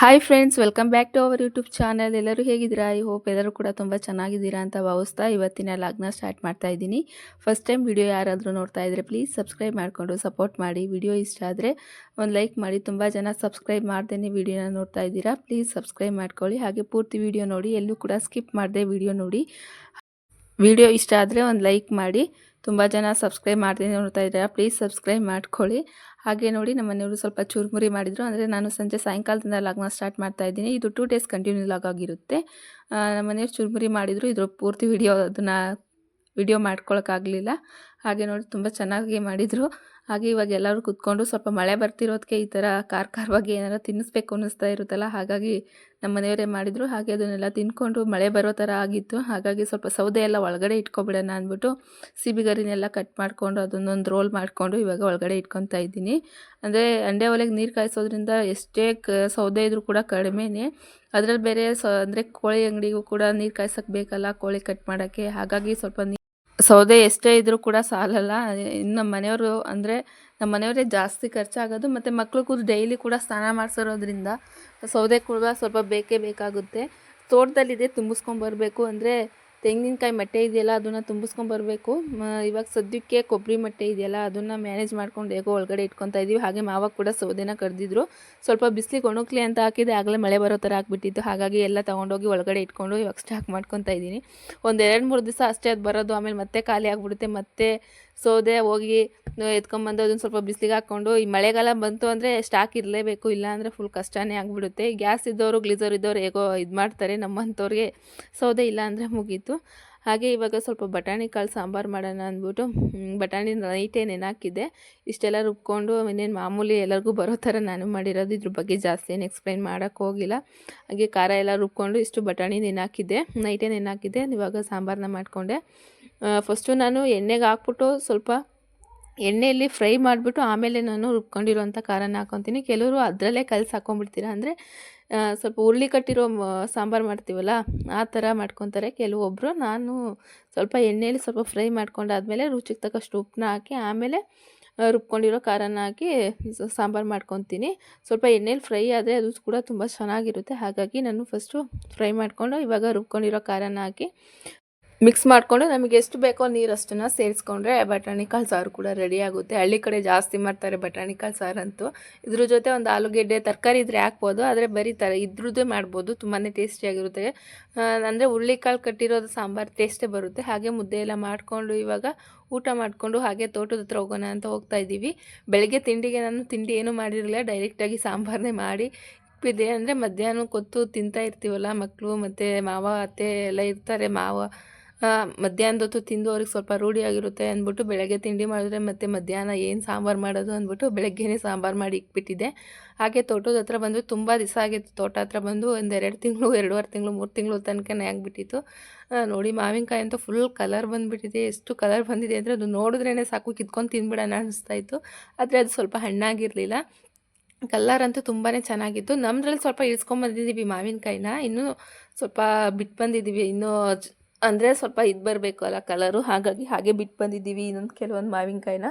Hi friends welcome back to our YouTube channel ಎಲ್ಲರೂ ಹೇಗಿದ್ದೀರಾ? I hope ಎಲ್ಲರೂ ಕೂಡ ತುಂಬ ಚೆನ್ನಾಗಿದ್ದೀರಾ ಅಂತ ಭಾವಿಸ್ತಾ ಇವತ್ತಿನ ಲಗ್ನ ಸ್ಟಾರ್ಟ್ ಮಾಡ್ತಾ ಇದ್ದೀನಿ. ಫಸ್ಟ್ ಟೈಮ್ ವಿಡಿಯೋ ಯಾರಾದರೂ ನೋಡ್ತಾ ಇದ್ದರೆ ಪ್ಲೀಸ್ ಸಬ್ಸ್ಕ್ರೈಬ್ ಮಾಡಿಕೊಂಡು ಸಪೋರ್ಟ್ ಮಾಡಿ. ವಿಡಿಯೋ ಇಷ್ಟ ಆದರೆ ಒಂದು ಲೈಕ್ ಮಾಡಿ. ತುಂಬ ಜನ ಸಬ್ಸ್ಕ್ರೈಬ್ ಮಾಡ್ದೇ ವಿಡಿಯೋನ ನೋಡ್ತಾ ಇದ್ದೀರಾ? ಪ್ಲೀಸ್ ಸಬ್ಸ್ಕ್ರೈಬ್ ಮಾಡ್ಕೊಳ್ಳಿ. ಹಾಗೆ ಪೂರ್ತಿ ವಿಡಿಯೋ ನೋಡಿ. ಎಲ್ಲೂ ಕೂಡ ಸ್ಕಿಪ್ ಮಾಡದೆ ವಿಡಿಯೋ ನೋಡಿ. ವಿಡಿಯೋ ಇಷ್ಟ ಆದರೆ ಒಂದು ಲೈಕ್ ಮಾಡಿ. ತುಂಬ ಜನ ಸಬ್ಸ್ಕ್ರೈಬ್ ಮಾಡ್ತೀನಿ ನೋಡ್ತಾ ಇದ್ದೀರಾ? ಪ್ಲೀಸ್ ಸಬ್ಸ್ಕ್ರೈಬ್ ಮಾಡ್ಕೊಳ್ಳಿ. ಹಾಗೆ ನೋಡಿ ನಮ್ಮ ಮನೆಯವರು ಸ್ವಲ್ಪ ಚುರುಮುರಿ ಮಾಡಿದರು. ಅಂದರೆ ನಾನು ಸಂಜೆ ಸಾಯಂಕಾಲದಿಂದ ಲಾಗ್ನ ಸ್ಟಾರ್ಟ್ ಮಾಡ್ತಾ ಇದ್ದೀನಿ. ಇದು ಟೂ ಡೇಸ್ ಕಂಟಿನ್ಯೂ ಲಾಗ್ ಆಗಿರುತ್ತೆ. ನಮ್ಮ ಮನೆಯವ್ರು ಚುರುಮುರಿ ಮಾಡಿದರು. ಇದ್ರ ಪೂರ್ತಿ ವಿಡಿಯೋ ಅದನ್ನು ವಿಡಿಯೋ ಮಾಡ್ಕೊಳಕ್ಕಾಗಲಿಲ್ಲ ಹಾಗೆ ನೋಡಿ ತುಂಬ ಚೆನ್ನಾಗಿ ಮಾಡಿದರು. ಹಾಗೆ ಇವಾಗ ಎಲ್ಲರೂ ಕೂತ್ಕೊಂಡು ಸ್ವಲ್ಪ ಮಳೆ ಬರ್ತಿರೋದಕ್ಕೆ ಈ ಥರ ಖಾರ ಖಾರವಾಗಿ ಏನಾರು ತಿನ್ನಿಸ್ಬೇಕು ಅನ್ನಿಸ್ತಾ ಇರುತ್ತಲ್ಲ, ಹಾಗಾಗಿ ನಮ್ಮ ಮನೆಯವರೇ ಮಾಡಿದರು. ಹಾಗೆ ಅದನ್ನೆಲ್ಲ ತಿನ್ಕೊಂಡು ಮಳೆ ಬರೋ ಥರ ಆಗಿತ್ತು. ಹಾಗಾಗಿ ಸ್ವಲ್ಪ ಸೌದೆ ಎಲ್ಲ ಒಳಗಡೆ ಇಟ್ಕೊಬಿಡೋಣ ಅಂದ್ಬಿಟ್ಟು ಸಿಬಿಗರಿನೆಲ್ಲ ಕಟ್ ಮಾಡಿಕೊಂಡು ಅದನ್ನೊಂದು ರೋಲ್ ಮಾಡಿಕೊಂಡು ಇವಾಗ ಒಳಗಡೆ ಇಟ್ಕೊತಾ ಇದ್ದೀನಿ. ಅಂದರೆ ಅಂಡೆ ಒಲೆಗೆ ನೀರು ಕಾಯಿಸೋದ್ರಿಂದ ಎಷ್ಟೇ ಕ ಸೌದೆ ಇದ್ರೂ ಕೂಡ ಕಡಿಮೆನೇ. ಅದರಲ್ಲಿ ಬೇರೆ ಸ ಅಂದರೆ ಕೋಳಿ ಅಂಗಡಿಗೂ ಕೂಡ ನೀರು ಕಾಯ್ಸೋಕ್ಕೆ ಬೇಕಲ್ಲ ಕೋಳಿ ಕಟ್ ಮಾಡೋಕ್ಕೆ. ಹಾಗಾಗಿ ಸ್ವಲ್ಪ ಸೌದೆ ಎಷ್ಟೇ ಇದ್ದರೂ ಕೂಡ ಸಾಲಲ್ಲ. ಇನ್ನು ನಮ್ಮ ಮನೆಯವರು ಅಂದರೆ ನಮ್ಮ ಮನೆಯವರೇ ಜಾಸ್ತಿ ಖರ್ಚಾಗೋದು ಮತ್ತು ಕೂಡ ಡೈಲಿ ಕೂಡ ಸ್ನಾನ ಮಾಡಿಸಿರೋದ್ರಿಂದ ಸೌದೆ ಕೂಡ ಸ್ವಲ್ಪ ಬೇಕೇ ಬೇಕಾಗುತ್ತೆ. ತೋಟದಲ್ಲಿದೆ ತುಂಬಿಸ್ಕೊಂಬರ್ಬೇಕು ಅಂದರೆ ತೆಂಗಿನಕಾಯಿ ಮಟ್ಟೆ ಇದೆಯಲ್ಲ, ಅದನ್ನು ತುಂಬಿಸ್ಕೊಂಬರ್ಬೇಕು ಇವಾಗ ಸದ್ಯಕ್ಕೆ ಕೊಬ್ಬರಿ ಮಟ್ಟೆ ಇದೆಯಲ್ಲ, ಅದನ್ನು ಮ್ಯಾನೇಜ್ ಮಾಡ್ಕೊಂಡು ಹೇಗೋ ಒಳಗಡೆ ಇಟ್ಕೊತಾ ಇದ್ದೀವಿ ಹಾಗೆ ಮಾವ ಕೂಡ ಸೌದೆನ ಕರೆದಿದ್ರು. ಸ್ವಲ್ಪ ಬಿಸಿಲಿಗೆ ಒಣಗ್ಲಿ ಅಂತ ಹಾಕಿದೆ, ಆಗಲೇ ಮಳೆ ಬರೋ ಥರ ಆಗಿಬಿಟ್ಟಿತ್ತು. ಹಾಗಾಗಿ ಎಲ್ಲ ತೊಗೊಂಡೋಗಿ ಒಳಗಡೆ ಇಟ್ಕೊಂಡು ಇವಾಗ ಸ್ಟಾಕ್ ಮಾಡ್ಕೊತಾ ಇದ್ದೀನಿ ಒಂದು ಎರಡು ಮೂರು ದಿವಸ ಅಷ್ಟೇ ಅದು ಬರೋದು, ಆಮೇಲೆ ಮತ್ತೆ ಖಾಲಿ ಆಗಿಬಿಡುತ್ತೆ. ಮತ್ತೆ ಸೌದೆ, ಹೋಗಿ ಎತ್ಕೊಂಬಂದು ಅದನ್ನು ಸ್ವಲ್ಪ ಬಿಸಿಲಿಗೆ ಹಾಕ್ಕೊಂಡು, ಈ ಮಳೆಗಾಲ ಬಂತು ಅಂದರೆ ಸ್ಟಾಕ್ ಇರಲೇಬೇಕು ಇಲ್ಲ ಅಂದರೆ ಫುಲ್ ಕಷ್ಟನೇ ಆಗಿಬಿಡುತ್ತೆ. ಗ್ಯಾಸ್ ಇದ್ದವರು ಗ್ಲೀಸರ್ ಇದ್ದವರು ಹೇಗೋ ಇದು ಮಾಡ್ತಾರೆ ನಮ್ಮಂಥವ್ರಿಗೆ, ಸೌದೆ ಇಲ್ಲ ಅಂದರೆ ಮುಗೀತು. ಹಾಗೆ ಇವಾಗ ಸ್ವಲ್ಪ ಬಟಾಣಿ ಕಾಳು ಸಾಂಬಾರು ಮಾಡೋಣ ಅಂದ್ಬಿಟ್ಟು ಬಟಾಣಿ ನೈಟೇ ನೆನಾಕಿದ್ದೆ ಇಷ್ಟೆಲ್ಲ ರುಬ್ಕೊಂಡು, ಇನ್ನೇನು ಮಾಮೂಲಿ ಎಲ್ಲರಿಗೂ ಬರೋ ಥರ ನಾನು ಮಾಡಿರೋದು, ಇದ್ರ ಬಗ್ಗೆ ಜಾಸ್ತಿ ಏನು ಎಕ್ಸ್ಪ್ಲೈನ್ ಮಾಡೋಕ್ಕೆ ಹೋಗಿಲ್ಲ. ಹಾಗೆ ಖಾರ ಎಲ್ಲ ರುಬ್ಕೊಂಡು ಇಷ್ಟು ಬಟಾಣಿ ನೆನಾಕಿದ್ದೆ ನೈಟೇ ನೆನಾಕಿದ್ದೆ ಇವಾಗ ಸಾಂಬಾರನ್ನ ಮಾಡಿಕೊಂಡೆ. ಫಸ್ಟು ನಾನು ಎಣ್ಣೆಗೆ ಹಾಕ್ಬಿಟ್ಟು ಸ್ವಲ್ಪ ಎಣ್ಣೆಯಲ್ಲಿ ಫ್ರೈ ಮಾಡಿಬಿಟ್ಟು ಆಮೇಲೆ ನಾನು ರುಬ್ಕೊಂಡಿರೋಂಥ ಖಾರನ ಹಾಕೊತೀನಿ. ಕೆಲವರು ಅದರಲ್ಲೇ ಕಲಸಿ ಹಾಕೊಂಡ್ಬಿಡ್ತೀರ ಅಂದರೆ ಸ್ವಲ್ಪ ಉರುಳಿ ಕಟ್ಟಿರೋ ಸಾಂಬಾರು ಮಾಡ್ತೀವಲ್ಲ, ಆ ಥರ ಮಾಡ್ಕೊತಾರೆ. ಕೆಲವೊಬ್ಬರು ನಾನು ಸ್ವಲ್ಪ ಎಣ್ಣೆಯಲ್ಲಿ ಸ್ವಲ್ಪ ಫ್ರೈ ಮಾಡ್ಕೊಂಡಾದ್ಮೇಲೆ ರುಚಿಗೆ ತಕ್ಕಷ್ಟು ಉಪ್ಪನ್ನ ಹಾಕಿ, ಆಮೇಲೆ ರುಬ್ಕೊಂಡಿರೋ ಖಾರನ ಹಾಕಿ ಸಾಂಬಾರು ಮಾಡ್ಕೊತೀನಿ. ಸ್ವಲ್ಪ ಎಣ್ಣೆಯಲ್ಲಿ ಫ್ರೈ ಆದರೆ ಅದು ಕೂಡ ತುಂಬ ಚೆನ್ನಾಗಿರುತ್ತೆ. ಹಾಗಾಗಿ ನಾನು ಫಸ್ಟು ಫ್ರೈ ಮಾಡಿಕೊಂಡು ಇವಾಗ ರುಬ್ಕೊಂಡಿರೋ ಖಾರನ ಹಾಕಿ ಮಿಕ್ಸ್ ಮಾಡಿಕೊಂಡು ನಮಗೆ ಎಷ್ಟು ಬೇಕೋ ನೀರು ಅಷ್ಟನ್ನು ಸೇರಿಸ್ಕೊಂಡ್ರೆ ಬಟಾಣಿ ಕಾಳು ಸಾರು ಕೂಡ ರೆಡಿ ಆಗುತ್ತೆ. ಹಳ್ಳಿ ಕಡೆ ಜಾಸ್ತಿ ಮಾಡ್ತಾರೆ ಬಟಾಣಿ ಕಾಳು ಸಾರಂತೂ ಇದ್ರ ಜೊತೆ ಒಂದು ಆಲೂಗೆಡ್ಡೆ ತರಕಾರಿ ಇದ್ರೆ ಹಾಕ್ಬೋದು, ಆದರೆ ಬರೀ ತರ ಇದ್ರದ್ದೇ ಮಾಡ್ಬೋದು ತುಂಬಾ ಟೇಸ್ಟಿಯಾಗಿರುತ್ತೆ ಅಂದರೆ ಹುರುಳಿಕಾಳು ಕಟ್ಟಿರೋದು ಸಾಂಬಾರು ಟೇಸ್ಟೇ ಬರುತ್ತೆ. ಹಾಗೆ ಮುದ್ದೆ ಎಲ್ಲ ಮಾಡಿಕೊಂಡು ಇವಾಗ ಊಟ ಮಾಡಿಕೊಂಡು ಹಾಗೆ ತೋಟದ ಹತ್ರ ಹೋಗೋಣ ಅಂತ ಹೋಗ್ತಾ ಇದ್ದೀವಿ. ಬೆಳಗ್ಗೆ ತಿಂಡಿಗೆ ನಾನು ತಿಂಡಿ ಏನೂ ಮಾಡಿರಲಿಲ್ಲ ಡೈರೆಕ್ಟಾಗಿ ಸಾಂಬಾರನ್ನೇ ಮಾಡಿ ಇಪ್ಪಿದೆ ಅಂದರೆ ಮಧ್ಯಾಹ್ನ ಕೊತ್ತು ತಿಂತಾ ಇರ್ತೀವಲ್ಲ ಮಕ್ಕಳು ಮತ್ತು ಮಾವ, ಅತ್ತೆ ಎಲ್ಲ ಇರ್ತಾರೆ, ಮಾವ ಮಧ್ಯಾಹ್ನದ ಹೊತ್ತು ತಿಂದು ಅವ್ರಿಗೆ ಸ್ವಲ್ಪ ರೂಢಿಯಾಗಿರುತ್ತೆ ಅಂದ್ಬಿಟ್ಟು ಬೆಳಗ್ಗೆ ತಿಂಡಿ ಮಾಡಿದ್ರೆ ಮತ್ತು ಮಧ್ಯಾಹ್ನ ಏನು ಸಾಂಬಾರು ಮಾಡೋದು ಅಂದ್ಬಿಟ್ಟು ಬೆಳಗ್ಗೆನೇ ಸಾಂಬಾರು ಮಾಡಿ ಇಕ್ಬಿಟ್ಟಿದ್ದೆ. ಹಾಗೆ ತೋಟದ ಹತ್ರ ಬಂದು ತುಂಬ ದಿವಸ ಆಗಿತ್ತು. ತೋಟ ಹತ್ರ ಬಂದು ಒಂದು ಎರಡು ತಿಂಗಳು, ಎರಡೂವರೆ ತಿಂಗಳು, ಮೂರು ತಿಂಗಳು ತನಕನೇ ಆಗಿಬಿಟ್ಟಿತ್ತು. ನೋಡಿ ಮಾವಿನಕಾಯಿ ಅಂತೂ ಫುಲ್ ಕಲರ್ ಬಂದುಬಿಟ್ಟಿದೆ. ಎಷ್ಟು ಕಲರ್ ಬಂದಿದೆ ಅಂದರೆ ಅದು ನೋಡಿದ್ರೇ ಸಾಕು. ಕಿತ್ಕೊಂಡು ತಿನ್ಬಿಡೋಣ ಅನಿಸ್ತಾಯಿತ್ತು ಆದರೆ ಅದು ಸ್ವಲ್ಪ ಹಣ್ಣಾಗಿರಲಿಲ್ಲ. ಕಲ್ಲರ್ ಅಂತೂ ತುಂಬಾ ಚೆನ್ನಾಗಿತ್ತು. ನಮ್ಮದ್ರಲ್ಲಿ ಸ್ವಲ್ಪ ಇಳಿಸ್ಕೊಂಬಂದಿದ್ದೀವಿ ಮಾವಿನಕಾಯಿನ. ಇನ್ನೂ ಸ್ವಲ್ಪ ಬಿಟ್ಟು ಬಂದಿದ್ದೀವಿ. ಇನ್ನೂ ಅಂದರೆ ಸ್ವಲ್ಪ ಇದು ಬರಬೇಕು ಅಲ್ಲ ಕಲರು ಹಾಗಾಗಿ ಹಾಗೆ ಬಿಟ್ಟು ಬಂದಿದ್ದೀವಿ ಇನ್ನೊಂದು ಕೆಲವೊಂದು ಮಾವಿನಕಾಯಿನ.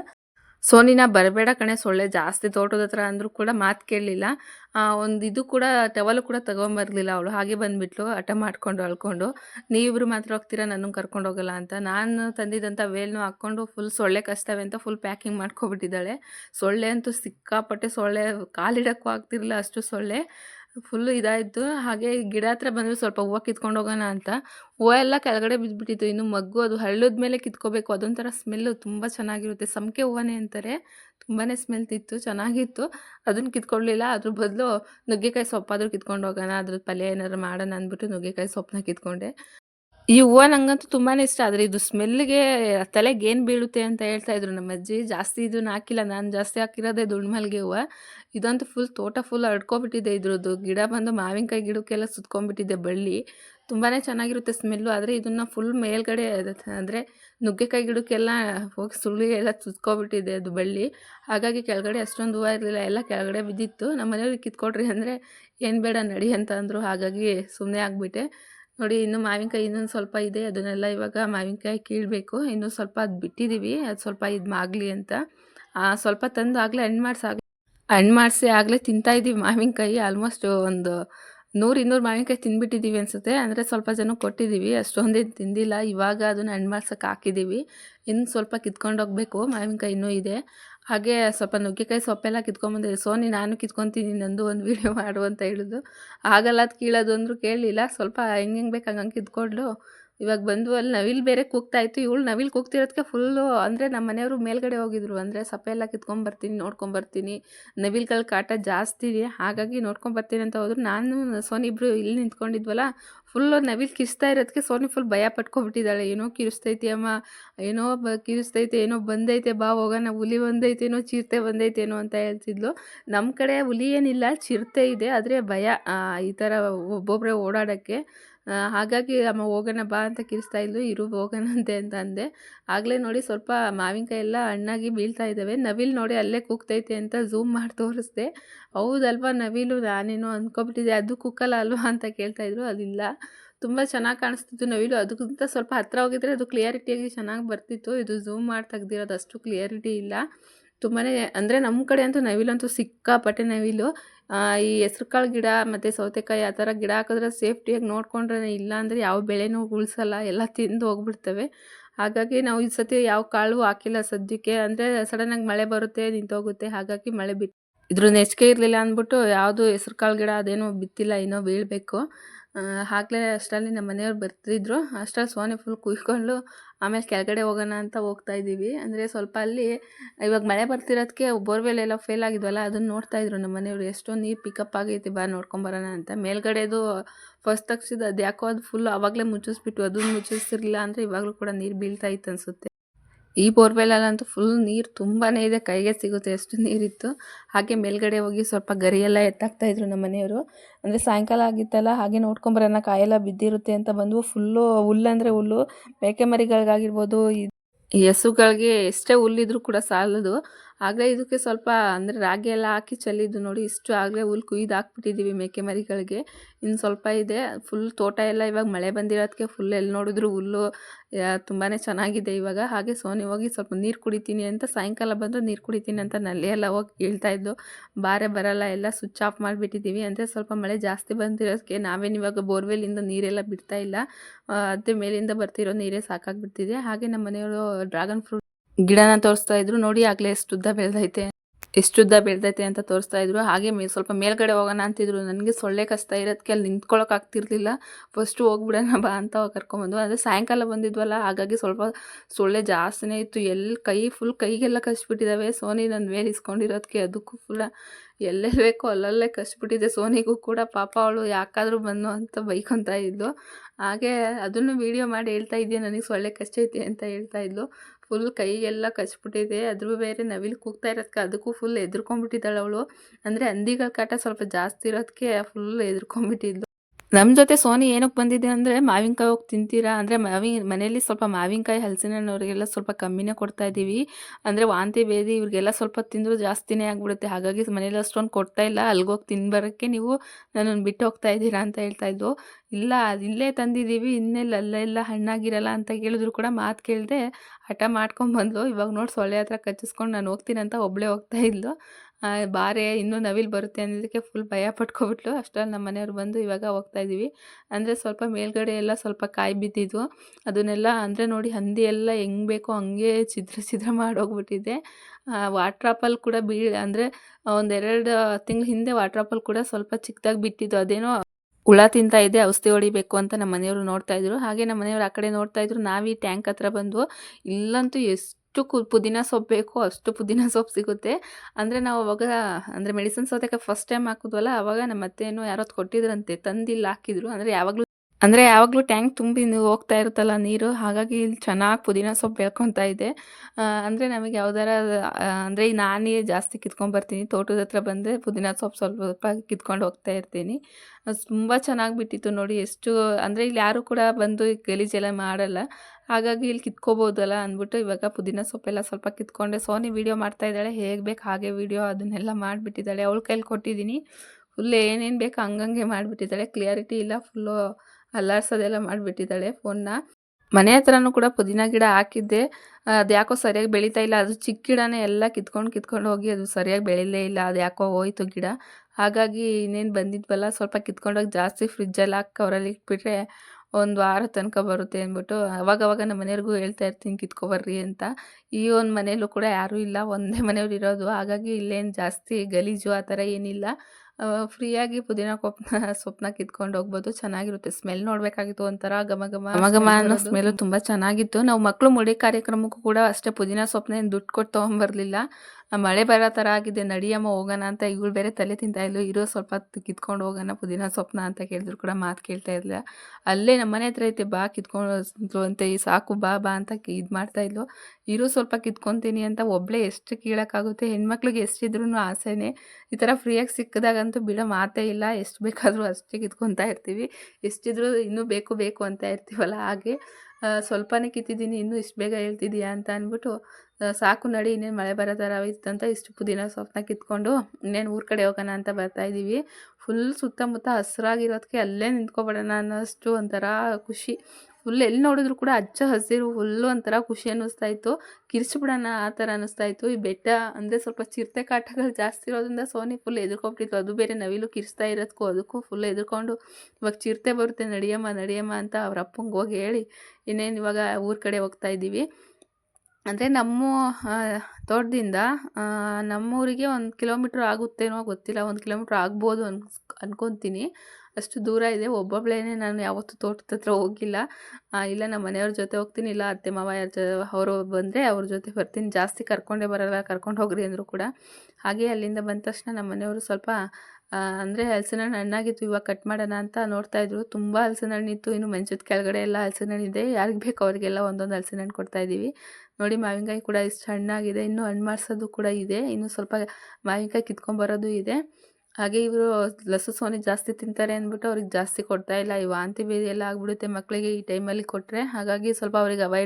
ಸೋನಿನ ಬರಬೇಡ ಕಣೆ, ಸೊಳ್ಳೆ ಜಾಸ್ತಿ ತೋಟದ ಹತ್ರ ಅಂದರೂ ಕೂಡ ಮಾತು ಕೇಳಲಿಲ್ಲ. ಒಂದು ಇದು ಕೂಡ, ಟವಲು ಕೂಡ ತೊಗೊಂಬರ್ಲಿಲ್ಲ ಅವಳು. ಹಾಗೆ ಬಂದುಬಿಟ್ಲು, ಹಠ ಮಾಡ್ಕೊಂಡು ಅಳ್ಕೊಂಡು. ನೀವಿಬ್ರು ಮಾತ್ರ ಹೋಗ್ತೀರಾ, ನನ್ನನ್ನು ಕರ್ಕೊಂಡು ಹೋಗಲ್ಲ ಅಂತ. ನಾನು ತಂದಿದ್ದಂಥ ವೇಲ್ನು ಹಾಕ್ಕೊಂಡು ಫುಲ್ ಸೊಳ್ಳೆ ಕಷ್ಟವೆ ಅಂತ ಫುಲ್ ಪ್ಯಾಕಿಂಗ್ ಮಾಡ್ಕೊಬಿಟ್ಟಿದ್ದಾಳೆ. ಸೊಳ್ಳೆ ಅಂತೂ ಸಿಕ್ಕಾಪಟ್ಟೆ ಸೊಳ್ಳೆ, ಕಾಲಿಡೋಕ್ಕೂ ಆಗ್ತಿರಲಿಲ್ಲ ಅಷ್ಟು ಸೊಳ್ಳೆ. ಫುಲ್ಲು ಇದಾಯಿತು. ಹಾಗೆ ಗಿಡ ಹತ್ರ ಬಂದರೆ ಸ್ವಲ್ಪ ಹೂವು ಕಿತ್ಕೊಂಡು ಹೋಗೋಣ ಅಂತ. ಹೂವು ಎಲ್ಲ ಕೆಳಗಡೆ ಬಿದ್ದುಬಿಟ್ಟಿತ್ತು ಇನ್ನು ಮಗ್ಗು ಅದು ಹಳ್ಳದ ಮೇಲೆ ಕಿತ್ಕೋಬೇಕು. ಅದೊಂಥರ ಸ್ಮೆಲ್ಲು ತುಂಬ ಚೆನ್ನಾಗಿರುತ್ತೆ. ಸಂಕೆ ಹೂವನೇ ಅಂತಾರೆ. ತುಂಬಾ ಸ್ಮೆಲ್ ತಿತ್ತು. ಚೆನ್ನಾಗಿತ್ತು. ಅದನ್ನು ಕಿತ್ಕೊಳ್ಳಲಿಲ್ಲ ಅದ್ರ ಬದಲು ನುಗ್ಗೆಕಾಯಿ ಸೊಪ್ಪಾದರೂ ಕಿತ್ಕೊಂಡು ಹೋಗೋಣ. ಅದ್ರ ಪಲ್ಯ ಏನಾದ್ರು ಮಾಡೋಣ ಅಂದ್ಬಿಟ್ಟು ನುಗ್ಗೆಕಾಯಿ ಸೊಪ್ಪನ್ನ ಕಿತ್ಕೊಂಡೆ. ಈ ಹೂವು ನಂಗಂತೂ ತುಂಬಾನೇ ಇಷ್ಟ. ಆದ್ರೆ ಇದು ಸ್ಮೆಲ್ಗೆ, ತಲೆಗೆ ಏನು ಬೀಳುತ್ತೆ ಅಂತ ಹೇಳ್ತಾ ಇದ್ರು ನಮ್ಮ ಅಜ್ಜಿ. ಜಾಸ್ತಿ ಇದನ್ನ ಹಾಕಿಲ್ಲ. ನಾನು ಜಾಸ್ತಿ ಹಾಕಿರೋದೇ ದುಂಡು ಹೂವು. ಇದಂತೂ ಫುಲ್ ತೋಟ ಫುಲ್ ಅಡ್ಕೊಬಿಟ್ಟಿದೆ ಇದ್ರದ್ದು. ಗಿಡ ಬಂದು ಮಾವಿನಕಾಯಿ ಗಿಡಕ್ಕೆಲ್ಲ ಸುತ್ಕೊಂಡ್ಬಿಟ್ಟಿದೆ ಬಳ್ಳಿ. ತುಂಬಾ ಚೆನ್ನಾಗಿರುತ್ತೆ ಸ್ಮೆಲ್ಲು. ಆದರೆ ಇದನ್ನು ಫುಲ್ ಮೇಲ್ಗಡೆ, ಅಂದರೆ ನುಗ್ಗೆಕಾಯಿ ಗಿಡಕ್ಕೆಲ್ಲ ಹೋಗಿ ಸುಳ್ಳಿ ಎಲ್ಲ ಸುತ್ಕೊಬಿಟ್ಟಿದೆ ಅದು ಬಳ್ಳಿ. ಹಾಗಾಗಿ ಕೆಳಗಡೆ ಅಷ್ಟೊಂದು ಹೂವ ಇರಲಿಲ್ಲ. ಎಲ್ಲ ಕೆಳಗಡೆ ಬಿದ್ದಿತ್ತು. ನಮ್ಮ ಮನೆಯವ್ರಿಗೆ ಕಿತ್ಕೊಡ್ರಿ ಅಂದರೆ ಏನು ಬೇಡ ನಡಿ ಅಂತ ಅಂದರು. ಹಾಗಾಗಿ ಸುಮ್ಮನೆ ಆಗಿಬಿಟ್ಟೆ. ನೋಡಿ, ಇನ್ನು ಮಾವಿನಕಾಯಿ ಇನ್ನೊಂದು ಸ್ವಲ್ಪ ಇದೆ. ಅದನ್ನೆಲ್ಲ ಇವಾಗ ಮಾವಿನಕಾಯಿ ಕೀಳಬೇಕು. ಇನ್ನೂ ಸ್ವಲ್ಪ ಅದು ಬಿಟ್ಟಿದ್ದೀವಿ ಅದು ಸ್ವಲ್ಪ ಇದು ಮಾಗಲಿ ಅಂತ. ಸ್ವಲ್ಪ ತಂದು ಆಗಲೇ ಹಣ್ಣು ಮಾಡಿಸಾಗ ಹಣ್ಣು ಮಾಡಿಸಿ ಆಗಲೇ ತಿಂತಾ ಇದ್ದೀವಿ ಮಾವಿನಕಾಯಿ. ಆಲ್ಮೋಸ್ಟ್ ಒಂದು ನೂರು, ಇನ್ನೂರು ಮಾವಿನಕಾಯಿ ತಿಂದ್ಬಿಟ್ಟಿದ್ದೀವಿ ಅನಿಸುತ್ತೆ. ಅಂದರೆ ಸ್ವಲ್ಪ ಜನ ಕೊಟ್ಟಿದ್ದೀವಿ ಅಷ್ಟೊಂದೇನು ತಿಂದಿಲ್ಲ. ಇವಾಗ ಅದನ್ನು ಹಣ್ಣು ಮಾಡ್ಸೋಕೆ ಹಾಕಿದ್ದೀವಿ ಇನ್ನು ಸ್ವಲ್ಪ ಕಿತ್ಕೊಂಡು ಹೋಗಬೇಕು. ಮಾವಿನಕಾಯಿ ಇನ್ನೂ ಇದೆ. ಹಾಗೆ ಸ್ವಲ್ಪ ನುಗ್ಗೆಕಾಯಿ ಸೊಪ್ಪೆಲ್ಲ ಕಿತ್ಕೊಂಬಂದಿದ್ದೆ ಸೋನಿ, ನಾನು ಕಿತ್ಕೊತೀನಿ ನಂದು ಒಂದು ವೀಡಿಯೋ ಮಾಡು ಅಂತ ಹೇಳಿದ್ದು. ಆಗಲ್ಲ ಅದು ಕೀಳೋದು ಅಂದರೂ ಕೇಳಲಿಲ್ಲ. ಸ್ವಲ್ಪ ಹೆಂಗೆ ಹೆಂಗೆ ಬೇಕು ಹಂಗೆ ಕಿತ್ಕೊಂಡ್ಲು ಇವಾಗ ಬಂದು ಅಲ್ಲಿ ನವಿಲು ಬೇರೆ ಕೂಗ್ತಾ ಇತ್ತು. ಇವಳು ನವಿಲು ಕೂಗ್ತಿರೋದಕ್ಕೆ ಫುಲ್ಲು ಅಂದರೆ ನಮ್ಮ ಮನೆಯವರು ಮೇಲ್ಗಡೆ ಹೋಗಿದ್ರು. ಅಂದರೆ ಸಪ್ಪೆ ಎಲ್ಲ ಕಿತ್ಕೊಂಬರ್ತೀನಿ ನೋಡ್ಕೊಂಬರ್ತೀನಿ ನವಿಲ್ಗಳ ಕಾಟ ಜಾಸ್ತಿ ಇದೆ. ಹಾಗಾಗಿ ನೋಡ್ಕೊಂಬರ್ತೀನಿ ಅಂತ ಹೋದ್ರು. ನಾನು, ಸೋನಿ ಇಬ್ಬರು ಇಲ್ಲಿ ನಿಂತ್ಕೊಂಡಿದ್ವಲ್ಲ ಫುಲ್ಲು ನವಿಲು ಕಿರಿಸ್ತಾ ಇರೋದಕ್ಕೆ ಸೋನಿ ಫುಲ್ ಭಯ ಪಟ್ಕೊಬಿಟ್ಟಿದ್ದಾಳೆ ಏನೋ ಕಿರಿಸ್ತೈತಿ ಅಮ್ಮ, ಏನೋ ಬ, ಕಿರಿಸ್ತೈತೆ, ಏನೋ ಬಂದೈತೆ ಬಾ, ಹೋಗೋಣ, ಹುಲಿ ಬಂದೈತೇನೋ ಚಿರತೆ ಬಂದೈತೇನೋ ಅಂತ ಹೇಳ್ತಿದ್ಲು. ನಮ್ಮ ಕಡೆ ಹುಲಿ ಏನಿಲ್ಲ, ಚಿರತೆ ಇದೆ. ಆದರೆ ಭಯ ಈ ಥರ ಒಬ್ಬೊಬ್ಬರೇ ಓಡಾಡೋಕ್ಕೆ. ಹಾಗಾಗಿ ಅಮ್ಮ ಹೋಗೋಣ ಬಾ ಅಂತ ಕಿರಿಸ್ತಾ ಇದ್ಲು. ಇರು ಹೋಗೋಣಂತೆ ಅಂತ ಅಂದೆ. ಆಗಲೇ ನೋಡಿ ಸ್ವಲ್ಪ ಮಾವಿನಕಾಯಿ ಎಲ್ಲ ಹಣ್ಣಾಗಿ ಬೀಳ್ತಾ ಇದ್ದಾವೆ. ನವಿಲು ನೋಡಿ ಅಲ್ಲೇ ಕೂಗ್ತೈತೆ ಅಂತ ಝೂಮ್ ಮಾಡಿ ತೋರಿಸ್ದೆ. ಹೌದಲ್ವಾ ನವಿಲು? ನಾನೇನೋ ಅಂದ್ಕೊಬಿಟ್ಟಿದ್ದೆ ಅದು ಕುಕ್ಕಲ್ಲ ಅಲ್ವಾ ಅಂತ ಕೇಳ್ತಾಯಿದ್ರು ಅದಿಲ್ಲ. ತುಂಬ ಚೆನ್ನಾಗಿ ಕಾಣಿಸ್ತಿತ್ತು ನವಿಲು. ಅದಕ್ಕಿಂತ ಸ್ವಲ್ಪ ಹತ್ತಿರ ಹೋಗಿದ್ರೆ ಅದು ಕ್ಲಿಯಾರಿಟಿಯಾಗಿ ಚೆನ್ನಾಗಿ ಬರ್ತಿತ್ತು. ಇದು ಝೂಮ್ ಮಾಡಿ ತೆಗ್ದಿರೋದು ಅಷ್ಟು ಕ್ಲಿಯಾರಿಟಿ ಇಲ್ಲ. ತುಂಬಾ ಅಂದರೆ ನಮ್ಮ ಕಡೆ ಅಂತೂ ನವಿಲಂತೂ ಸಿಕ್ಕಾಪಟ್ಟೆ ನವಿಲು. ಈ ಹೆಸ್ರುಕಾಳು ಗಿಡ ಮತ್ತು ಸೌತೆಕಾಯಿ ಆ ಥರ ಗಿಡ ಹಾಕಿದ್ರೆ ಸೇಫ್ಟಿಯಾಗಿ ನೋಡಿಕೊಂಡ್ರೆ ಇಲ್ಲ ಅಂದರೆ ಯಾವ ಬೆಳೆನೂ ಉಳಿಸಲ್ಲ, ಎಲ್ಲ ತಿಂದು ಹೋಗ್ಬಿಡ್ತವೆ. ಹಾಗಾಗಿ ನಾವು ಈ ಸತಿ ಯಾವ ಕಾಳು ಹಾಕಿಲ್ಲ ಸದ್ಯಕ್ಕೆ. ಅಂದರೆ ಸಡನ್ನಾಗಿ ಮಳೆ ಬರುತ್ತೆ, ನಿಂತೋಗುತ್ತೆ, ಹಾಗಾಗಿ ಮಳೆ ಬಿತ್ತು ಇದ್ರ ನೆಚ್ಚಿಗೆ ಇರಲಿಲ್ಲ ಅಂದ್ಬಿಟ್ಟು ಯಾವುದು ಹೆಸ್ರು ಕಾಳು ಗಿಡ ಅದೇನೋ ಬಿತ್ತಿಲ್ಲ ಇನ್ನೂ ಬೀಳಬೇಕು. ಆಗಲೇ ಅಷ್ಟರಲ್ಲಿ ನಮ್ಮ ಮನೆಯವ್ರು ಬರ್ತಿದ್ರು. ಅಷ್ಟರಲ್ಲಿ ಸೋನೆ ಫುಲ್ ಕುಯ್ಕೊಂಡು ಆಮೇಲೆ ಕೆಳಗಡೆ ಹೋಗೋಣ ಅಂತ ಹೋಗ್ತಾ ಇದ್ದೀವಿ. ಅಂದರೆ ಸ್ವಲ್ಪ ಅಲ್ಲಿ ಇವಾಗ ಮಳೆ ಬರ್ತಿರೋದಕ್ಕೆ ಬೋರ್ವೆಲ್ ಎಲ್ಲ ಫೇಲ್ ಆಗಿದ್ವಲ್ಲ, ಅದನ್ನು ನೋಡ್ತಾ ಇದ್ರು ನಮ್ಮ ಮನೆಯವರು. ಎಷ್ಟೊಂದು ನೀರು ಪಿಕಪ್ ಆಗೈತಿ, ಬಾ ನೋಡ್ಕೊಂಬರೋಣ ಅಂತ. ಮೇಲ್ಗಡೆದು ಫಸ್ಟ್ ತಕ್ಷಿದ ಅದು ಯಾಕೋ ಅದು ಫುಲ್ ಆವಾಗಲೇ ಮುಚ್ಚಿಸ್ಬಿಟ್ಟು ಅದನ್ನು ಮುಚ್ಚಿಸ್ತಿರ್ಲಿಲ್ಲ ಅಂದರೆ ಇವಾಗಲೂ ಕೂಡ ನೀರು ಬೀಳ್ತಾ ಇತ್ತು ಅನಿಸುತ್ತೆ. ಈ ಬೋರ್ವೆಲಲ್ಲಂತೂ ಫುಲ್ ನೀರು ತುಂಬಾ ಇದೆ, ಕೈಗೆ ಸಿಗುತ್ತೆ ಎಷ್ಟು ನೀರಿತ್ತು. ಹಾಗೆ ಮೇಲ್ಗಡೆ ಹೋಗಿ ಸ್ವಲ್ಪ ಗರಿಯೆಲ್ಲ ಎತ್ತಾಕ್ತಾಯಿದ್ರು ನಮ್ಮ ಮನೆಯವರು. ಅಂದರೆ ಸಾಯಂಕಾಲ ಆಗಿತ್ತಲ್ಲ, ಹಾಗೆ ನೋಡ್ಕೊಂಬರೋಣ, ಕಾಯೆಲ್ಲ ಬಿದ್ದಿರುತ್ತೆ ಅಂತ ಬಂದು ಫುಲ್ಲು ಹುಲ್ಲಂದರೆ ಹುಲ್ಲು, ಮೇಕೆ ಮರಿಗಳಿಗಾಗಿರ್ಬೋದು ಹಸುಗಳಿಗೆ ಎಷ್ಟೇ ಹುಲ್ಲಿದ್ರೂ ಕೂಡ ಸಾಲದು. ಆಗಲೇ ಇದಕ್ಕೆ ಸ್ವಲ್ಪ ಅಂದರೆ ರಾಗಿ ಎಲ್ಲ ಹಾಕಿ ಚೆಲ್ಲಿದ್ದು ನೋಡಿ ಇಷ್ಟು ಆಗಲೇ ಹುಲ್ಲು ಕುಯ್ದು ಹಾಕ್ಬಿಟ್ಟಿದ್ದೀವಿ ಮೇಕೆ ಮರಿಗಳಿಗೆ. ಇನ್ನು ಸ್ವಲ್ಪ ಇದೆ. ಫುಲ್ ತೋಟ ಎಲ್ಲ ಇವಾಗ ಮಳೆ ಬಂದಿರೋದಕ್ಕೆ ಫುಲ್ ಎಲ್ಲಿ ನೋಡಿದ್ರು ಹುಲ್ಲು ತುಂಬಾ ಚೆನ್ನಾಗಿದೆ ಇವಾಗ. ಹಾಗೆ ಸೋನಿ ಹೋಗಿ ಸ್ವಲ್ಪ ನೀರು ಕುಡಿತೀನಿ ಅಂತ, ಸಾಯಂಕಾಲ ಬಂದು ನೀರು ಕುಡಿತೀನಿ ಅಂತ ನಲ್ಲಿ ಎಲ್ಲ ಹೋಗಿ ಹೇಳ್ತಾ ಇದ್ದು, ಬಾರೆ ಬರಲ್ಲ, ಎಲ್ಲ ಸ್ವಿಚ್ ಆಫ್ ಮಾಡಿಬಿಟ್ಟಿದ್ದೀವಿ. ಅಂದರೆ ಸ್ವಲ್ಪ ಮಳೆ ಜಾಸ್ತಿ ಬಂದಿರೋದಕ್ಕೆ ನಾವೇನು ಇವಾಗ ಬೋರ್ವೆಲ್ಲಿಂದ ನೀರೆಲ್ಲ ಬಿಡ್ತಾ ಇಲ್ಲ. ಅದೇ ಮೇಲಿಂದ ಬರ್ತಿರೋ ನೀರೇ ಸಾಕಾಗ್ಬಿಡ್ತಿದೆ. ಹಾಗೆ ನಮ್ಮ ಮನೆಯವರು ಡ್ರ್ಯಾಗನ್ ಫ್ರೂಟ್ ಗಿಡನ ತೋರಿಸ್ತಾ ಇದ್ರು. ನೋಡಿ ಆಗಲೇ ಎಷ್ಟು ಉದ್ದ ಬೆಳೆದೈತೆ. ಎಷ್ಟು ಉದ್ದ ಬೆಳೆದೈತೆ ಅಂತ ತೋರಿಸ್ತಾ ಇದ್ರು. ಹಾಗೆ ಮೇ ಸ್ವಲ್ಪ ಮೇಲ್ಗಡೆ ಹೋಗೋಣ ಅಂತಿದ್ರು. ನನಗೆ ಸೊಳ್ಳೆ ಕಷ್ಟ ಇರೋದಕ್ಕೆ ಅಲ್ಲಿ ನಿಂತ್ಕೊಳ್ಳೋಕೆ ಆಗ್ತಿರ್ಲಿಲ್ಲ. ಫಸ್ಟು ಹೋಗ್ಬಿಡೋಣ ಬಾ ಅಂತ ಕರ್ಕೊಂಬಂದು ಅಂದರೆ ಸಾಯಂಕಾಲ ಬಂದಿದ್ವಲ್ಲ, ಹಾಗಾಗಿ ಸ್ವಲ್ಪ ಸೊಳ್ಳೆ ಜಾಸ್ತಿನೇ ಇತ್ತು. ಎಲ್ಲಿ ಕೈ ಫುಲ್ ಕೈಗೆಲ್ಲ ಕಚ್ಬಿಟ್ಟಿದ್ದಾವೆ ಸೋನಿ ನನ್ನ ಮೇಲೆ ಇಸ್ಕೊಂಡಿರೋದಕ್ಕೆ ಅದಕ್ಕೂ ಫುಲ್ಲ ಎಲ್ಲೆಲ್ಲಿ ಬೇಕೋ ಅಲ್ಲಲ್ಲೇ ಕಚ್ಬಿಟ್ಟಿದೆ. ಸೋನಿಗೂ ಕೂಡ ಪಾಪ ಅವಳು ಯಾಕಾದರೂ ಬಂದು ಅಂತ ಬೈಕೊತಾ ಇದ್ಲು. ಹಾಗೆ ಅದನ್ನು ವಿಡಿಯೋ ಮಾಡಿ ಹೇಳ್ತಾ ಇದ್ದೆ ನನಗೆ ಸೊಳ್ಳೆ ಕಷ್ಟ ಐತೆ ಅಂತ ಹೇಳ್ತಾ ಇದ್ಲು. ಫುಲ್ ಕೈಗೆಲ್ಲ ಕಚ್ಬಿಟ್ಟಿದೆ. ಅದ್ರ ಬೇರೆ ನವಿಲು ಕೂಗ್ತಾ ಇರೋದಕ್ಕೆ ಅದಕ್ಕೂ ಫುಲ್ ಎದ್ರುಕೊಂಡ್ಬಿಟ್ಟಿದ್ದಾಳೆ ಅವಳು. ಅಂದರೆ ಹಂದಿಗಳ ಕಾಟ ಸ್ವಲ್ಪ ಜಾಸ್ತಿ ಇರೋದಕ್ಕೆ ಫುಲ್ ಎದ್ರುಕೊಂಡ್ಬಿಟ್ಟಿದ್ಲು ನಮ್ಮ ಜೊತೆ ಸೋನಿ ಏನಕ್ಕೆ ಬಂದಿದೆ ಅಂದರೆ, ಮಾವಿನಕಾಯಿ ಹೋಗಿ ತಿಂತೀರಾ? ಅಂದರೆ ಮಾವಿನ ಮನೆಯಲ್ಲಿ ಸ್ವಲ್ಪ ಮಾವಿನಕಾಯಿ ಹಲಸಿನ ಸ್ವಲ್ಪ ಕಮ್ಮಿನೇ ಕೊಡ್ತಾ ಇದ್ದೀವಿ ಅಂದರೆ ವಾಂತಿ, ಬೇದಿ ಇವ್ರಿಗೆಲ್ಲ ಸ್ವಲ್ಪ ತಿಂದರೂ ಜಾಸ್ತಿನೇ ಆಗಿಬಿಡುತ್ತೆ. ಹಾಗಾಗಿ ಮನೇಲಿ ಅಷ್ಟೊಂದು ಕೊಡ್ತಾ ಇಲ್ಲ. ಅಲ್ಗೋಗಿ ತಿನ್ಬರೋಕ್ಕೆ ನೀವು ನನ್ನನ್ನು ಬಿಟ್ಟು ಹೋಗ್ತಾ ಇದ್ದೀರಾ ಅಂತ ಹೇಳ್ತಾ ಇದ್ದು ಇಲ್ಲ ಇಲ್ಲೇ ತಂದಿದ್ದೀವಿ. ಇನ್ನೆಲ್ಲ ಅಲ್ಲೆಲ್ಲ ಹಣ್ಣಾಗಿರಲ್ಲ ಅಂತ ಕೇಳಿದ್ರು ಕೂಡ ಮಾತು ಕೇಳಿದೆ ಹಠ ಮಾಡ್ಕೊಂಬಂದ್ಲು. ಇವಾಗ ನೋಡಿ ಸೊಳ್ಳೆ ಹತ್ರ ಕಚ್ಚಿಸ್ಕೊಂಡು ನಾನು ಹೋಗ್ತೀನಿ ಅಂತ ಒಬ್ಬಳೇ ಹೋಗ್ತಾ ಇದ್ಲು. ಬಾರೆ ಇನ್ನೂ ನವಿಲು ಬರುತ್ತೆ ಅನ್ನೋದಕ್ಕೆ ಫುಲ್ ಭಯ ಪಟ್ಕೊಬಿಟ್ಲು. ಅಷ್ಟರಲ್ಲಿ ನಮ್ಮ ಮನೆಯವ್ರು ಬಂದು ಇವಾಗ ಹೋಗ್ತಾ ಇದ್ದೀವಿ ಅಂದರೆ ಸ್ವಲ್ಪ ಮೇಲ್ಗಡೆ ಎಲ್ಲ ಸ್ವಲ್ಪ ಕಾಯಿ ಬಿದ್ದಿದ್ವು ಅದನ್ನೆಲ್ಲ ಅಂದರೆ ನೋಡಿ ಹಂದಿ ಎಲ್ಲ ಹೆಂಗೆ ಬೇಕೋ ಹಂಗೆ ಚಿದ್ರ ಚಿದ್ರ ಮಾಡೋಗ್ಬಿಟ್ಟಿದೆ. ವಾಟ್ರ್ ಆಪಲ್ ಕೂಡ ಬೀ ಅಂದರೆ ಒಂದೆರಡು ತಿಂಗಳ ಹಿಂದೆ ವಾಟ್ರ್ ಆಪಲ್ ಕೂಡ ಸ್ವಲ್ಪ ಚಿಕ್ಕದಾಗಿ ಬಿಟ್ಟಿದ್ದು. ಅದೇನೋ ಹುಳ ತಿಂತಾ ಇದೆ, ಔಷಧಿ ಹೊಡಿಬೇಕು ಅಂತ ನಮ್ಮ ಮನೆಯವರು ನೋಡ್ತಾ ಇದ್ರು. ಹಾಗೆ ನಮ್ಮ ಮನೆಯವರು ಆ ಕಡೆ ನೋಡ್ತಾ ಇದ್ರು. ನಾವು ಈ ಟ್ಯಾಂಕ್ ಹತ್ರ ಬಂದು ಇಲ್ಲಂತೂ ಎಷ್ಟು ಕು ಪುದೀನ ಸೊಪ್ಪು ಬೇಕೋ, ಅಷ್ಟು ಪುದೀನ ಸೊಪ್ಪು ಸಿಗುತ್ತೆ. ಅಂದರೆ ನಾವು ಅವಾಗ, ಅಂದರೆ ಮೆಡಿಸಿನ್ ಸೌತೆಕಾಯಿ ಫಸ್ಟ್ ಟೈಮ್ ಹಾಕಿದ್ವಲ್ಲ, ಅವಾಗ ನಮ್ಮ ಅತ್ತೆನೋ ಯಾರೋ ಕೊಟ್ಟಿದ್ರಂತೆ, ತಂದಿಲ್ಲ, ಹಾಕಿದ್ರು. ಅಂದರೆ ಯಾವಾಗಲೂ ಅಂದರೆ ಯಾವಾಗಲೂ ಟ್ಯಾಂಕ್ ತುಂಬಿ ಹೋಗ್ತಾ ಇರುತ್ತಲ್ಲ ನೀರು, ಹಾಗಾಗಿ ಇಲ್ಲಿ ಚೆನ್ನಾಗಿ ಪುದೀನ ಸೊಪ್ಪು ಬೆಳ್ಕೊತಾ ಇದೆ. ಅಂದರೆ ನಮಗೆ ಯಾವ್ದಾರ ಅಂದರೆ ನಾನೇ ಜಾಸ್ತಿ ಕಿತ್ಕೊಂಡ್ಬರ್ತೀನಿ ತೋಟದ ಹತ್ರ ಬಂದರೆ ಪುದೀನ ಸೊಪ್ಪು ಸ್ವಲ್ಪ ಸ್ವಲ್ಪ ಕಿತ್ಕೊಂಡು ಹೋಗ್ತಾ ಇರ್ತೀನಿ. ತುಂಬಾ ಚೆನ್ನಾಗಿ ಬಿಟ್ಟಿತ್ತು ನೋಡಿ, ಎಷ್ಟು, ಅಂದರೆ ಇಲ್ಲಿ ಯಾರು ಕೂಡ ಬಂದು ಗಲೀಜೆಲ್ಲ ಮಾಡಲ್ಲ. ಹಾಗಾಗಿ ಇಲ್ಲಿ ಕಿತ್ಕೋಬೋದಲ್ಲ ಅಂದ್ಬಿಟ್ಟು ಇವಾಗ ಪುದೀನ ಸೊಪ್ಪೆಲ್ಲ ಸ್ವಲ್ಪ ಕಿತ್ಕೊಂಡೆ. ಸೋನಿ ವೀಡಿಯೋ ಮಾಡ್ತಾ ಇದ್ದಾಳೆ, ಹೇಗೆ ಬೇಕು ಹಾಗೆ ವಿಡಿಯೋ ಅದನ್ನೆಲ್ಲ ಮಾಡಿಬಿಟ್ಟಿದ್ದಾಳೆ. ಅವಳ ಕೈಲಿ ಕೊಟ್ಟಿದ್ದೀನಿ. ಫುಲ್ ಏನೇನು ಬೇಕು ಹಂಗಂಗೆ ಮಾಡಿಬಿಟ್ಟಿದ್ದಾಳೆ. ಕ್ಲಿಯಾರಿಟಿ ಇಲ್ಲ ಫುಲ್ಲು ಅಲ್ಲಾಡ್ಸೋದೆಲ್ಲ ಮಾಡಿಬಿಟ್ಟಿದ್ದಾಳೆ ಫೋನ್ನ ಮನೆ ಹತ್ರನೂ ಕೂಡ ಪುದೀನ ಗಿಡ ಹಾಕಿದ್ದೆ. ಅದು ಯಾಕೋ ಸರಿಯಾಗಿ ಬೆಳೀತಾ ಇಲ್ಲ. ಅದು ಚಿಕ್ಕ ಗಿಡನೇ ಎಲ್ಲ ಕಿತ್ಕೊಂಡು ಕಿತ್ಕೊಂಡು ಹೋಗಿ ಅದು ಸರಿಯಾಗಿ ಬೆಳೀಲೇ ಇಲ್ಲ. ಅದು ಯಾಕೋ ಹೋಯ್ತು ಗಿಡ. ಹಾಗಾಗಿ ಇನ್ನೇನು ಬಂದಿದ್ವಲ್ಲ, ಸ್ವಲ್ಪ ಕಿತ್ಕೊಂಡೋಗಿ ಜಾಸ್ತಿ ಫ್ರಿಜ್ಜಲ್ಲಿ ಹಾಕಿ ಕವರಲ್ಲಿ ಇಟ್ಬಿಟ್ರೆ ಒಂದು ವಾರ ತನಕ ಬರುತ್ತೆ ಅಂದ್ಬಿಟ್ಟು ಅವಾಗವಾಗ ನಮ್ಮ ಮನೆಯವ್ರಿಗೂ ಹೇಳ್ತಾ ಇರ್ತೀನಿ, ಕಿತ್ಕೊಬರ್ರಿ ಅಂತ. ಈ ಒಂದು ಮನೆಯಲ್ಲೂ ಕೂಡ ಯಾರೂ ಇಲ್ಲ. ಒಂದೇ ಮನೆಯವ್ರು ಇರೋದು. ಹಾಗಾಗಿ ಇಲ್ಲೇನು ಜಾಸ್ತಿ ಗಲೀಜು ಆ ಥರ ಏನಿಲ್ಲ. ಫ್ರೀಯಾಗಿ ಪುದೀನ ಕೊಪ್ಪನ ಸೊಪ್ಪನ್ನ ಕಿತ್ಕೊಂಡು ಹೋಗ್ಬೋದು. ಚೆನ್ನಾಗಿರುತ್ತೆ. ಸ್ಮೆಲ್ ನೋಡಬೇಕಾಗಿತ್ತು. ಒಂಥರ ಘಮ ಘಮ ಘಮ ಘಮ ಅನ್ನೋ ಸ್ಮೆಲ್ ತುಂಬ ಚೆನ್ನಾಗಿತ್ತು. ನಾವು ಮಕ್ಕಳು ಮುಡಿ ಕಾರ್ಯಕ್ರಮಕ್ಕೂ ಕೂಡ ಅಷ್ಟೇ ಪುದೀನ ಸೊಪ್ಪನ್ನ ಏನು ದುಡ್ಡು ಕೊಟ್ಟು ತೊಗೊಂಬರ್ಲಿಲ್ಲ. ಮಳೆ ಬರೋ ಥರ ಆಗಿದೆ, ನಡಿಯಮ್ಮ ಹೋಗೋಣ ಅಂತ ಇವಳು ಬೇರೆ ತಲೆ ತಿಂತಾ ಇದ್ಲು, ಇರೋ ಸ್ವಲ್ಪ ಕಿತ್ಕೊಂಡು ಹೋಗೋಣ, ಪುದೀನ ಸೊಪ್ಪನ ಅಂತ ಕೇಳಿದ್ರು ಕೂಡ ಮಾತು ಕೇಳ್ತಾ ಇರಲಿಲ್ಲ ಅಲ್ಲೇ ನಮ್ಮ ಮನೆ ಹತ್ರ ಐತೆ, ಬಾ ಕಿತ್ಕೊಂಡು ಅಂತ ಈ ಸಾಕು, ಬಾ ಬಾ ಅಂತ ಇದು ಮಾಡ್ತಾ ಇದ್ಲು. ಇರೋ ಸ್ವಲ್ಪ ಕಿತ್ಕೊತೀನಿ ಅಂತ ಒಬ್ಬಳೇ ಎಷ್ಟು ಕೀಳೋಕ್ಕಾಗುತ್ತೆ, ಹೆಣ್ಮಕ್ಳಿಗೆ ಎಷ್ಟಿದ್ರೂ ಆಸೆನೇ. ಈ ಥರ ಫ್ರೀಯಾಗಿ ಸಿಕ್ಕಿದಾಗಂತೂ ಬಿಡೋ ಮಾತೇ ಇಲ್ಲ, ಎಷ್ಟು ಬೇಕಾದರೂ ಅಷ್ಟೇ ಕಿತ್ಕೊತಾ ಇರ್ತೀವಿ. ಎಷ್ಟಿದ್ರೂ ಇನ್ನೂ ಬೇಕು ಬೇಕು ಅಂತ ಇರ್ತೀವಲ್ಲ ಹಾಗೆ. ಸ್ವಲ್ಪನೇ ಕಿತ್ತಿದ್ದೀನಿ, ಇನ್ನೂ ಇಷ್ಟು ಬೇಗ ಹೇಳ್ತಿದ್ದೀಯಾ ಅಂತ ಅಂದ್ಬಿಟ್ಟು ಸಾಕು ನಡಿ, ಇನ್ನೇನು ಮಳೆ ಬರೋ ಥರ ಇತ್ತಂತ ಇಷ್ಟು ಪುದೀನ ಸೊಪ್ಪನ್ನ ಕಿತ್ಕೊಂಡು ಇನ್ನೇನು ಊರ ಕಡೆ ಹೋಗೋಣ ಅಂತ ಬರ್ತಾ ಇದ್ದೀವಿ. ಫುಲ್ ಸುತ್ತಮುತ್ತ ಹಸಿರಾಗಿರೋದಕ್ಕೆ ಅಲ್ಲೇ ನಿಂತ್ಕೊಬಿಡೋಣ ಅನ್ನೋಷ್ಟು ಒಂಥರ ಖುಷಿ. ಫುಲ್ ಎಲ್ಲಿ ನೋಡಿದ್ರು ಕೂಡ ಹಚ್ಚ ಹಸಿರು ಫುಲ್ಲು ಒಂಥರ ಖುಷಿ ಅನ್ನಿಸ್ತಾ ಇತ್ತು. ಕಿರ್ಚ್ಬಿಡೋಣ, ಆ ಥರ ಅನ್ನಿಸ್ತಾ ಇತ್ತು. ಈ ಬೆಟ್ಟ ಅಂದರೆ ಸ್ವಲ್ಪ ಚಿರತೆ ಕಾಟಗಳು ಜಾಸ್ತಿ ಇರೋದ್ರಿಂದ ಸೋನಿ ಫುಲ್ ಎದುರ್ಕೊಬಿಟ್ಟಿತ್ತು ಅದು ಬೇರೆ ನವಿಲು ಕಿರಿಸ್ತಾ ಇರೋದಕ್ಕೂ ಅದಕ್ಕೂ ಫುಲ್ ಎದುರ್ಕೊಂಡು ಇವಾಗ ಚಿರತೆ ಬರುತ್ತೆ, ನಡಿಯಮ್ಮ ನಡಿಯಮ್ಮ ಅಂತ ಅವ್ರ ಅಪ್ಪಂಗೆ ಹೋಗಿ ಹೇಳಿ, ಇನ್ನೇನು ಇವಾಗ ಊರ ಕಡೆ ಹೋಗ್ತಾ ಇದ್ದೀವಿ. ಅಂದರೆ ನಮ್ಮ ತೋಟದಿಂದ ನಮ್ಮೂರಿಗೆ ಒಂದು ಕಿಲೋಮೀಟ್ರ್ ಆಗುತ್ತೇನೋ ಗೊತ್ತಿಲ್ಲ, ಒಂದು ಕಿಲೋಮೀಟ್ರ್ ಆಗ್ಬೋದು ಅನ್ಸ್, ಅನ್ಕೊತೀನಿ. ಅಷ್ಟು ದೂರ ಇದೆ. ಒಬ್ಬೊಬ್ಳೇನೆ ನಾನು ಯಾವತ್ತೂ ತೋಟದ ಹತ್ರ ಹೋಗಿಲ್ಲ. ಇಲ್ಲ ನಮ್ಮ ಮನೆಯವ್ರ ಜೊತೆ ಹೋಗ್ತೀನಿ, ಇಲ್ಲ ಅತ್ತೆ, ಮಾವ ಯಾರ ಜೊ, ಅವರು ಬಂದರೆ ಅವ್ರ ಜೊತೆ ಬರ್ತೀನಿ. ಜಾಸ್ತಿ ಕರ್ಕೊಂಡೇ ಬರಲ್ಲ, ಕರ್ಕೊಂಡು ಹೋಗ್ರಿ ಅಂದರು ಕೂಡ. ಹಾಗೆ ಅಲ್ಲಿಂದ ಬಂದ ತಕ್ಷಣ ನಮ್ಮ ಮನೆಯವರು ಸ್ವಲ್ಪ ಅಂದರೆ ಹಲಸಿನ ಹಣ್ಣು ಹಣ್ಣಾಗಿತ್ತು, ಇವಾಗ ಕಟ್ ಮಾಡೋಣ ಅಂತ ನೋಡ್ತಾ ಇದ್ರು. ತುಂಬ ಹಲಸಿನ ಹಣ್ಣಿತ್ತು. ಇನ್ನು ಮಂಚದ ಕೆಳಗಡೆ ಎಲ್ಲ ಹಲಸಿನ ಹಣ್ಣಿದೆ. ಯಾರಿಗೆ ಬೇಕು ಅವರಿಗೆಲ್ಲ ಒಂದೊಂದು ಹಲಸಿನ ಹಣ್ಣು ಕೊಡ್ತಾ ಇದ್ದೀವಿ ನೋಡಿ ಮಾವಿನಕಾಯಿ ಕೂಡ ಇಷ್ಟು ಹಣ್ಣಾಗಿದೆ ಇನ್ನು ಹಣ್ಣು ಮಾಡಿಸೋದು ಕೂಡ ಇದೆ. ಇನ್ನು ಸ್ವಲ್ಪ ಮಾವಿನಕಾಯಿ ಕಿತ್ಕೊಂಬರೋದು ಇದೆ. ಹಾಗೆ ಇವರು ಲಸು ಸೋನೆ ಜಾಸ್ತಿ ತಿಂತಾರೆ ಅಂದ್ಬಿಟ್ಟು ಅವ್ರಿಗೆ ಜಾಸ್ತಿ ಕೊಡ್ತಾ ಇಲ್ಲ. ಈ ವಾಂತಿ ಬೇದಿ ಎಲ್ಲ ಆಗಿಬಿಡುತ್ತೆ ಮಕ್ಕಳಿಗೆ ಈ ಟೈಮಲ್ಲಿ ಕೊಟ್ಟರೆ ಹಾಗಾಗಿ ಸ್ವಲ್ಪ ಅವ್ರಿಗೆ ಅವಾಯ್ಡ್